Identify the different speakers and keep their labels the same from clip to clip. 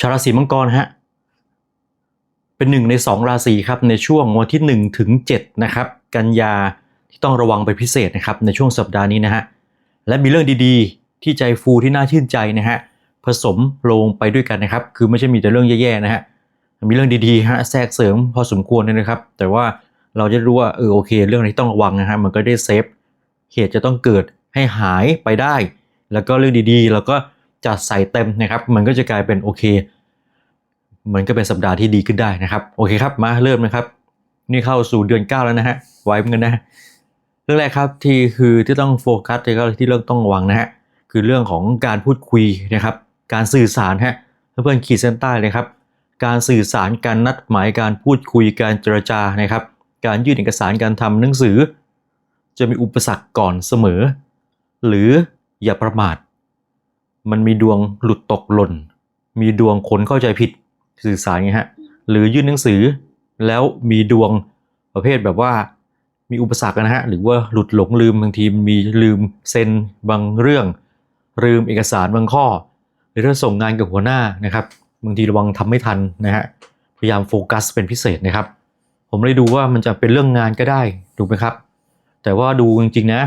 Speaker 1: ชาวราศีมังกรฮะเป็นหนึ่งในสองราศีครับในช่วงวันที่1ถึง7นะครับกันยาที่ต้องระวังเป็นพิเศษนะครับในช่วงสัปดาห์นี้นะฮะและมีเรื่องดีๆ ที่ใจฟูที่น่าชื่นใจนะฮะผสมลงไปด้วยกันนะครับ คือไม่ใช่มีแต่เรื่องแย่ๆนะฮะมีเรื่องดีๆฮะแทรกเสริมพอสมควรเลยนะครับ แต่ว่าเราจะรู้ว่าเออโอเค เรื่องที่ต้องระวังนะฮะมันก็ได้เซฟเหตุจะต้องเกิดให้หายไปได้ แล้วก็เรื่องดีๆ แล้วก็ จัดใส่เต็มนะครับ มันก็จะกลายเป็นโอเค มันก็เป็นสัปดาห์ที่ดีขึ้นได้นะครับ โอเคครับ มาเริ่มนะครับ นี่เข้าสู่เดือน 9 แล้วนะฮะ ไว้เหมือนกันนะเรื่องแรกครับที่คือที่ต้องโฟกัสที่ก็ที่เรื่องต้องระวังนะฮะ คือเรื่องของการพูดคุยนะครับ การสื่อสารฮะ เพื่อนๆขีดเส้นใต้เลยครับ การสื่อสาร การนัดหมาย การพูดคุย การเจรจา นะครับ การยื่นเอกสาร การทำหนังสือ จะมีอุปสรรคก่อนเสมอ หรืออย่าประมาท มันมีดวงหลุดตกหล่น มีดวงคนเข้าใจผิดสื่อสารไงฮะ หรือยื่นหนังสือ แล้วมีดวงประเภทแบบว่ามีอุปสรรคนะฮะ หรือว่าหลุดหลงลืมบางทีมีลืมเซ็นบางเรื่อง ลืมเอกสารบางข้อ หรือถ้าส่งงานกับหัวหน้านะครับบางทีระวังทำไม่ทันนะฮะพยายามโฟกัสเป็นพิเศษนะครับ ผมเลยดูว่ามันจะเป็นเรื่องงานก็ได้ถูกไหมครับ แต่ว่าดูจริงๆนะ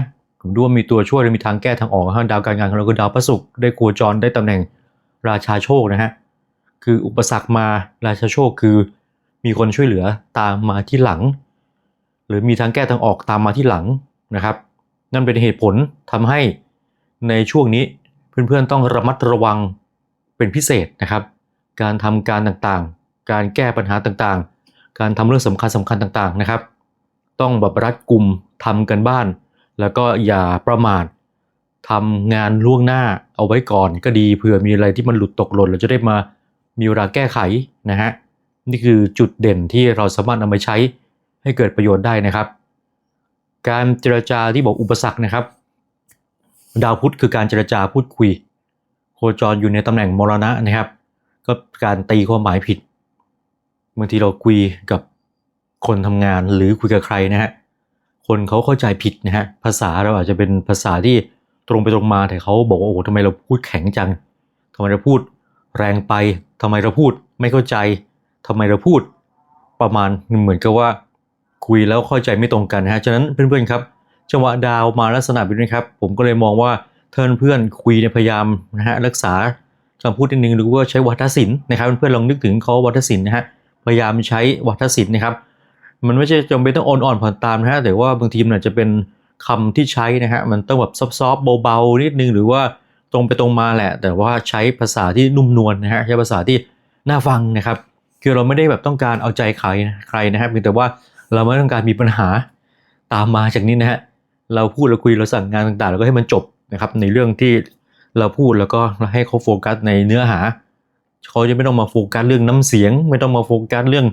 Speaker 1: ผมดูว่ามีตัวช่วยและมีทางแก้ทางออกฮะดาวการงานของเราคือดาวพระศุกร์ได้โคจรได้ตำแหน่งราชาโชคนะฮะคืออุปสรรคมาราชาโชคคือ มีคนช่วยเหลือตามมาที่หลัง หรือมีทางแก้ทางออกตามมาที่หลังนะครับ นั่นเป็นเหตุผลทำให้ในช่วงนี้เพื่อนๆต้องระมัดระวังเป็นพิเศษนะครับ การทำการต่างๆ การแก้ปัญหาต่างๆ การทำเรื่องสำคัญสำคัญต่างๆนะครับ ต้องแบบรัดกลุ่มทำกันบ้าน แล้วก็อย่าประมาททำงานล่วงหน้าเอาไว้ก่อนก็ดีเผื่อมีอะไรที่มันหลุดตกหล่นเราจะได้มามีเวลาแก้ไขนะฮะนี่คือจุดเด่นที่เราสามารถนำมาใช้ให้เกิดประโยชน์ได้นะครับ การเจรจาที่บอกอุปสรรคนะครับ ดาวพุธคือการเจรจาพูดคุย โคจรอยู่ในตำแหน่งมรณะนะครับ ก็การตีความหมายผิดบางทีเราคุยกับคนทำงานหรือคุยกับใครนะฮะ คนเขาเข้าใจผิดนะฮะภาษาเราอาจจะเป็นภาษาที่ตรงไปตรงมาแต่เขาบอกว่าโอ้โหทำไมเราพูดแข็งจังทำไมเราพูดแรงไปทำไมเราพูดไม่เข้าใจทำไมเราพูดประมาณเหมือนกับว่าคุยแล้วเข้าใจไม่ตรงกันนะฮะฉะนั้นเพื่อนๆครับจังหวะดาวมาลักษณะแบบนี้ครับผมก็เลยมองว่าเทินเพื่อนคุยในพยายามนะฮะรักษาคำพูดนิดนึงหรือว่าใช้วัฒศิลป์นะครับเพื่อนๆลองนึกถึงเขาวัฒศิลป์นะฮะพยายามใช้วัฒศิลป์นะครับ มันไม่ใช่จำเป็นต้องอ่อนๆผ่อนตามนะฮะแต่ว่าบางทีมันอาจจะเป็นคำที่ใช้นะฮะมันต้องแบบซอฟๆเบาๆนิดนึงหรือว่าตรงไปตรงมาแหละ แต่ว่าใช้ภาษาที่นุ่มนวลนะฮะใช้ภาษาที่น่าฟังนะครับคือเราไม่ได้แบบต้องการเอาใจใครนะใครนะครับเพียงแต่ว่าเราไม่ต้องการมีปัญหาตามมาจากนี้นะฮะเราพูดเราคุยเราสั่งงานต่างๆเราก็ให้มันจบนะครับในเรื่องที่เราพูดแล้วก็ให้เขาโฟกัสในเนื้อหาเขาจะไม่ต้องมาโฟกัสเรื่องน้ำเสียง ไม่ต้องมาโฟกัสเรื่อง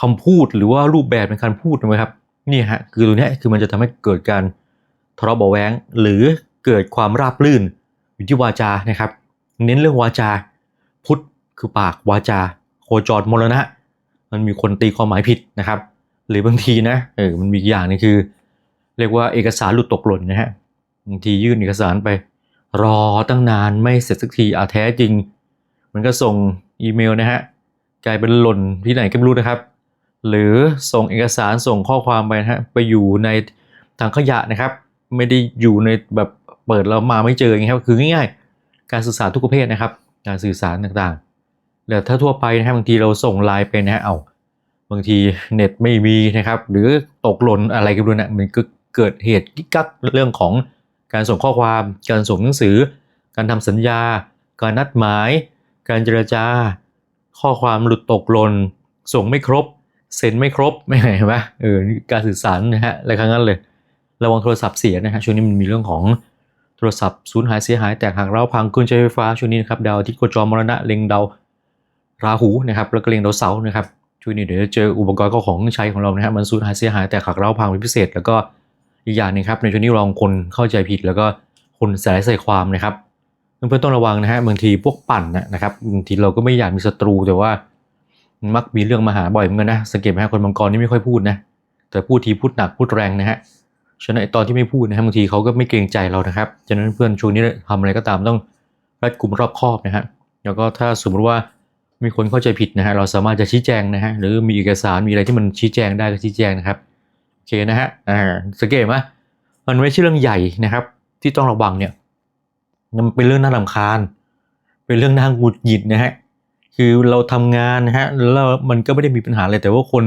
Speaker 1: คำพูดหรือว่ารูปแบบในการพูดนะครับนี่ฮะคือตัวนี้คือมันจะทำให้เกิดการทะเลาะเบาะแว้งหรือเกิดความราบรื่นอยู่ที่วาจานะครับ เน้นเรื่องวาจา พุทธคือปากวาจา โคจรมรณะ มันมีคนตีความหมายผิดนะครับ หรือบางทีนะเออมันมีอย่างนึงคือ เรียกว่าเอกสารหลุดตกหล่นนะฮะบางทียื่นเอกสารไป รอตั้งนานไม่เสร็จสักทีอาแท้จริง มันก็ส่งอีเมลนะฮะกลายเป็นหล่นที่ไหนก็ไม่รู้นะครับ หรือส่งเอกสารส่งข้อความไปนะฮะไปอยู่ในถังขยะนะครับ ไม่ได้อยู่ในแบบเปิดแล้วมาไม่เจออย่างเงี้ยครับคือง่ายๆ การสื่อสารทุกประเภทนะครับ การสื่อสารต่างๆแต่ถ้าทั่วไปนะฮะบางทีเราส่งไลน์ไปนะฮะเอาบางทีเน็ตไม่มีนะครับ หรือตกหล่นอะไรกันด้วยนะมันก็เกิดเหตุกิ๊กกักเรื่องของการส่งข้อความ การส่งหนังสือ การทำสัญญา การนัดหมาย การเจรจา ข้อความหลุดตกหล่นส่งไม่ครบ เซ็นไม่ครบไม่เห็นไหมเออการสื่อสารนะฮะอะไรครั้งนั้นเลย ระวังโทรศัพท์เสียนะฮะช่วงนี้มันมีเรื่องของโทรศัพท์สูญหายเสียหายแตกหักเร้าพังเครื่องใช้ไฟฟ้าช่วงนี้นะครับดาวอาทิตย์โคจรมรณะเล็งดาวราหูนะครับแล้วก็เล็งดาวเสาร์นะครับช่วงนี้เดี๋ยวจะเจออุปกรณ์ก็ของใช้ของเรานะฮะมันสูญหายเสียหายแตกหักเร้าพังเป็นพิเศษ แล้วก็อีกอย่างหนึงครับในช่วงนี้ลองคนเข้าใจผิดแล้วก็คนใส่ใส่ความนะครับเพื่อนๆต้องระวังนะฮะบางทีพวกปั่นนะนะครับบางทีเราก็ไม่อยากมีศัตรูแต่ว่า มักมีเรื่องมาหาบ่อยเหมือนกันนะสังเกตไหมฮะคนมังกรนี่ไม่ค่อยพูดนะแต่พูดทีพูดหนักพูดแรงนะฮะฉะนั้นตอนที่ไม่พูดนะฮะบางทีเขาก็ไม่เกรงใจเรานะครับฉะนั้นเพื่อนช่วงนี้ทำอะไรก็ตามต้องรัดกลุ่มรอบคอบนะฮะแล้วก็ถ้าสมมติว่ามีคนเข้าใจผิดนะฮะเราสามารถจะชี้แจงนะฮะหรือมีเอกสารมีอะไรที่มันชี้แจงได้ก็ชี้แจงนะครับโอเคนะฮะอ่าสังเกตไหมมันไม่ใช่เรื่องใหญ่นะครับ ที่ต้องระวังเนี่ยมันเป็นเรื่องน่ารำคาญ เป็นเรื่องน่าหงุดหงิดนะฮะ คือเราทำงานนะฮะแล้วมันก็ไม่ได้มีปัญหาอะไรแต่ว่าคน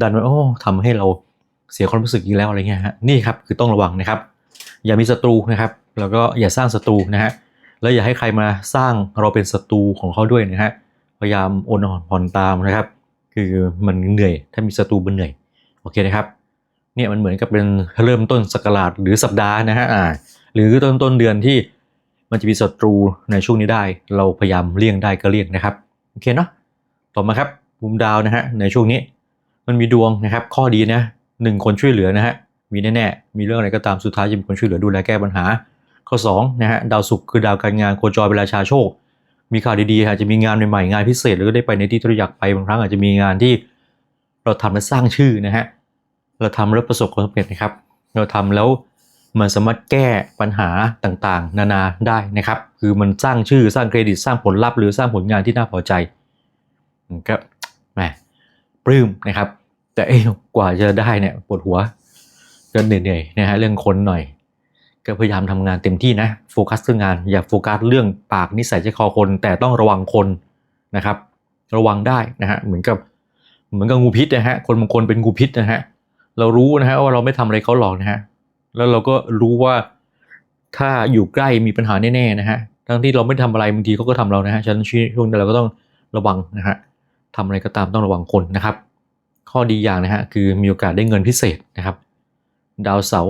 Speaker 1: ดันมาโอ้ทำให้เราเสียความรู้สึกอีกแล้วอะไรเงี้ยฮะนี่ครับคือต้องระวังนะครับ อย่ามีศัตรูนะครับ แล้วก็อย่าสร้างศัตรูนะฮะแล้วอย่าให้ใครมาสร้างเราเป็นศัตรูของเขาด้วยนะฮะพยายามโอนอ่อนผ่อนตามนะครับ คือมันเหนื่อยถ้ามีศัตรูมันเหนื่อยโอเคนะครับเนี่ยมันเหมือนกับเป็นเริ่มต้นสักราชหรือสัปดาห์นะฮะอ่าหรือต้นต้นเดือนที่มันจะมีศัตรูในช่วงนี้ได้ เราพยายามเลี่ยงได้ก็เลี่ยงนะครับ เคเนาะต่อมาครับมุมดาวนะฮะในช่วงนี้มันมีดวงนะครับ ข้อดีนะหนึ่งคนช่วยเหลือนะฮะมีแน่ๆมีเรื่องอะไรก็ตามสุดท้ายจะมีคนช่วยเหลือดูแลแก้ปัญหา ข้อ2นะฮะดาวศุกร์คือดาวการงานโคจรเป็นราชาโชค มีข่าวดีๆอาจจะมีงานใหม่ๆงานพิเศษหรือก็ได้ไปในที่ที่เราอยากไปบางครั้งอาจจะมีงานที่เราทำและสร้างชื่อนะฮะเราทำแล้วประสบความสำเร็จนะครับ เราทำแล้ว มันสามารถแก้ปัญหาต่างๆ นานาได้นะครับ คือมันสร้างชื่อสร้างเครดิตสร้างผลลัพธ์หรือสร้างผลงานที่น่าพอใจก็แหมปลื้มนะครับ แต่เอ้กว่าจะได้เนี่ยปวดหัวก็เหนื่อยๆนะฮะเรื่องคนหน่อย ก็พยายามทำงานเต็มที่นะโฟกัสเรื่องงานอย่าโฟกัสเรื่องปากนิสัยใจคอคน แต่ต้องระวังคนนะครับ ระวังได้นะฮะเหมือนกับเหมือนกับงูพิษนะฮะคนบางคนเป็นงูพิษนะฮะเรารู้นะฮะว่าเราไม่ทำอะไรเขาหรอกนะฮะ แล้วเราก็รู้ว่าถ้าอยู่ใกล้มีปัญหาแน่ๆนะฮะ ทั้งที่เราไม่ทำอะไรบางทีเขาก็ทำเรานะฮะ ฉะนั้นช่วงนี้เราก็ต้องระวังนะฮะทำอะไรก็ตามต้องระวังคนนะครับ ข้อดีอย่างนะฮะคือมีโอกาสได้เงินพิเศษนะครับ ดาวเสา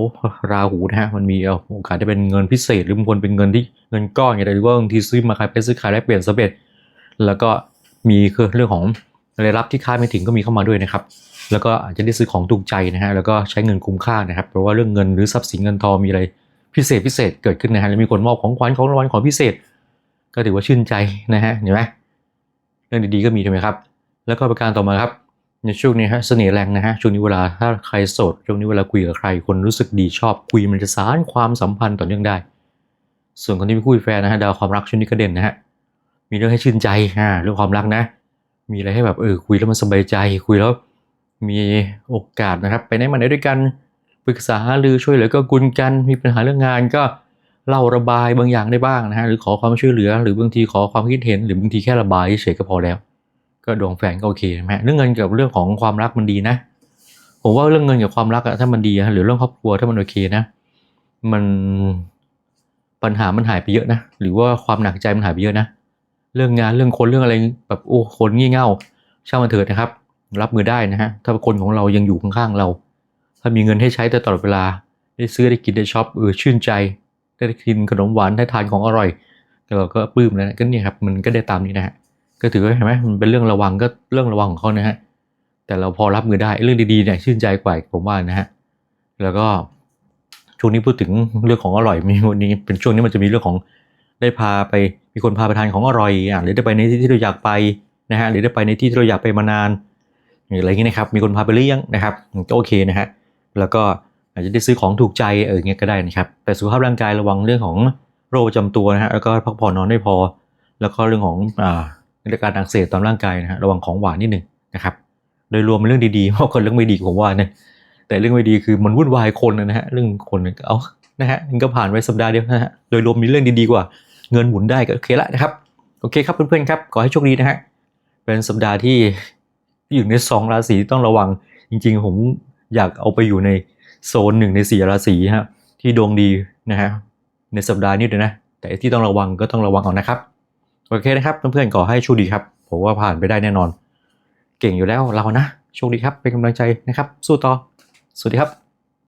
Speaker 1: ราหูนะฮะมันมีโอกาสได้เป็นเงินพิเศษ หรือบางคนเป็นเงินที่เงินก้อนอย่างไรหรือว่าบางทีซื้อมาขายไปซื้อขายได้เปลี่ยนสเร็จแล้วก็มีคือเรื่องของรายรับที่คาดไม่ถึงก็มีเข้ามาด้วยนะครับ แล้วก็อาจจะได้ซื้อของถูกใจนะฮะแล้วก็ใช้เงินคุ้มค่านะครับ เพราะว่าเรื่องเงินหรือทรัพย์สินเงินทองมีอะไรพิเศษพิเศษเกิดขึ้นนะฮะแล้วมีคนมอบของขวัญของรางวัลของพิเศษ ก็ถือว่าชื่นใจนะฮะเห็นไหมเรื่องดีๆก็มีถูกไหมครับ แล้วก็ประการต่อมาครับในช่วงนี้ฮะเสน่ห์แรงนะฮะช่วงนี้เวลาถ้าใครโสดช่วงนี้เวลาคุยกับใครคนรู้สึกดีชอบคุยมันจะสานความสัมพันธ์ต่อเนื่องได้ ส่วนคนที่ไม่คุยแฟนนะฮะดาวความรักช่วงนี้ก็เด่นนะฮะมีเรื่องให้ชื่นใจอ่าเรื่องความรักนะ มีอะไรให้แบบเออคุยแล้วมันสบายใจคุยแล้ว มีโอกาสนะครับ ไปไหนมาไหนด้วยกันปรึกษาหรือช่วยเหลือก็กุลกัน มีปัญหาเรื่องงานก็เล่าระบายบางอย่างได้บ้างนะฮะหรือขอความช่วยเหลือ หรือบางทีขอความคิดเห็น หรือบางทีแค่ระบายเฉยก็พอแล้ว ก็ดวงแฟนก็โอเคนะฮะเรื่องเงินกับเรื่องของความรักมันดีนะ ผมว่าเรื่องเงินกับความรักอะถ้ามันดีอะหรือเรื่องครอบครัวถ้ามันโอเคนะ มันปัญหามันหายไปเยอะนะหรือว่าความหนักใจมันหายไปเยอะนะ เรื่องงานเรื่องคนเรื่องอะไรแบบโอ้คนงี่เง่าช่างมันเถิดนะครับ รับมือได้นะฮะ ถ้าคนของเรายังอยู่ข้างๆเรา ถ้ามีเงินให้ใช้ตลอดเวลา ได้ซื้อได้กินได้ช็อปเออชื่นใจ ได้กินขนมหวานได้ทานของอร่อยเราก็ปลื้มแล้วนะก็นี่ครับมันก็ได้ตามนี้นะฮะก็ถือว่าเห็นไหมมันเป็นเรื่องระวังก็เรื่องระวังของเขานะฮะแต่เราพอรับมือได้เรื่องดีๆเนี่ยชื่นใจกว่าผมว่านะฮะแล้วก็ช่วงนี้พูดถึงเรื่องของอร่อยมีวันนี้เป็นช่วงนี้มันจะมีเรื่องของได้พาไปมีคนพาไปทานของอร่อยอะหรือได้ไปในที่ที่เราอยากไปนะฮะหรือได้ไปในที่ที่เราอยากไปมานาน อะไรอย่างเงี้ยนะครับ มีคนพาไปเลี้ยงนะครับก็โอเคนะฮะแล้วก็อาจจะได้ซื้อของถูกใจเออเงี้ยก็ได้นะครับ แต่สุขภาพร่างกายระวังเรื่องของโรคประจำตัวนะฮะแล้วก็พักผ่อนนอนไม่พอ แล้วก็เรื่องของอ่าการอักเสบตามร่างกายนะฮะระวังของหวานนิดหนึ่งนะครับโดยรวมเป็นเรื่องดีๆมากกว่าเรื่องไม่ดีผมว่านะแต่เรื่องไม่ดีคือมันวุ่นวายคนนะฮะเรื่องคนเอานะฮะมันก็ผ่านไปสัปดาห์เดียวนะฮะโดยรวมมีเรื่องดีๆกว่า เงินหมุนได้ก็โอเคละนะครับโอเคครับเพื่อนๆครับขอให้โชคดีนะฮะเป็นสัปดาห์ที่ อยู่ในสองราศีต้องระวัง จริงๆ ผมอยากเอาไปอยู่ในโซนหนึ่งในสี่ราศีฮะที่ดวงดีนะฮะในสัปดาห์นี้ด้วยนะ แต่ที่ต้องระวังก็ต้องระวังเอานะครับ โอเคนะครับ เพื่อนๆขอให้โชคดีครับ ผมว่าผ่านไปได้แน่นอน เก่งอยู่แล้วเรานะโชคดีครับเป็นกำลังใจนะครับ สู้ต่อสวัสดีครับ